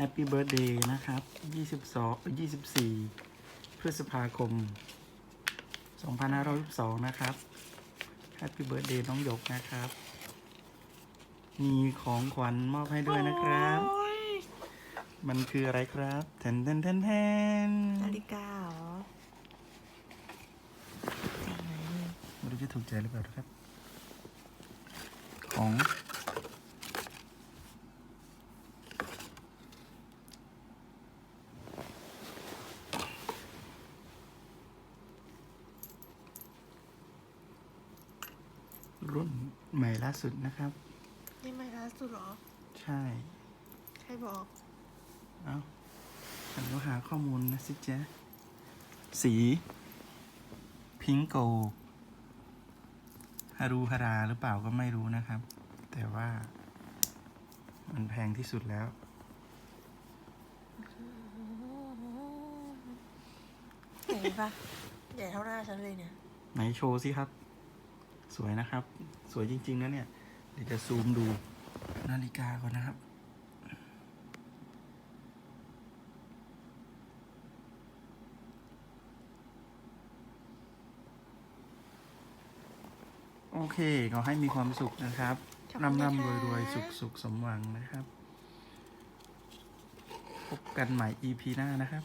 Happy Birthday นะครับ 22 24 พฤษภาคม 2522นะครับ Happy Birthday น้องหยกนะครับ มีของขวัญมอบให้ด้วยนะครับ มันคืออะไรครับแทนแทนแทนแทนนาฬิกาเหรอไม่รู้จะถูกใจหรือเปล่านะครับ ของ รุ่นใหม่ล่าสุดนะครับนี่ไม่ล่าสุดเหรอ ใช่ ใครบอก เอาฉันก็หาข้อมูลนะสิจ๊ะสีพิงโกฮารูฮาราหรือเปล่าก็ไม่รู้นะครับ แต่ว่า มันแพงที่สุดแล้ว ใหญ่ปะใหญ่เท่าหน้าฉันเลยเนี่ย ไหนโชว์สิครับ สวยนะครับ สวยจริง ๆ นะเนี่ย เดี๋ยวจะซูมดูนาฬิกาก่อนนะครับ โอเคขอให้มีความสุขนะครับขอบคุณร่ำนะคะร่ำรวยรวยสุขสุขสมหวังนะครับ พบกันใหม่ EP หน้านะครับ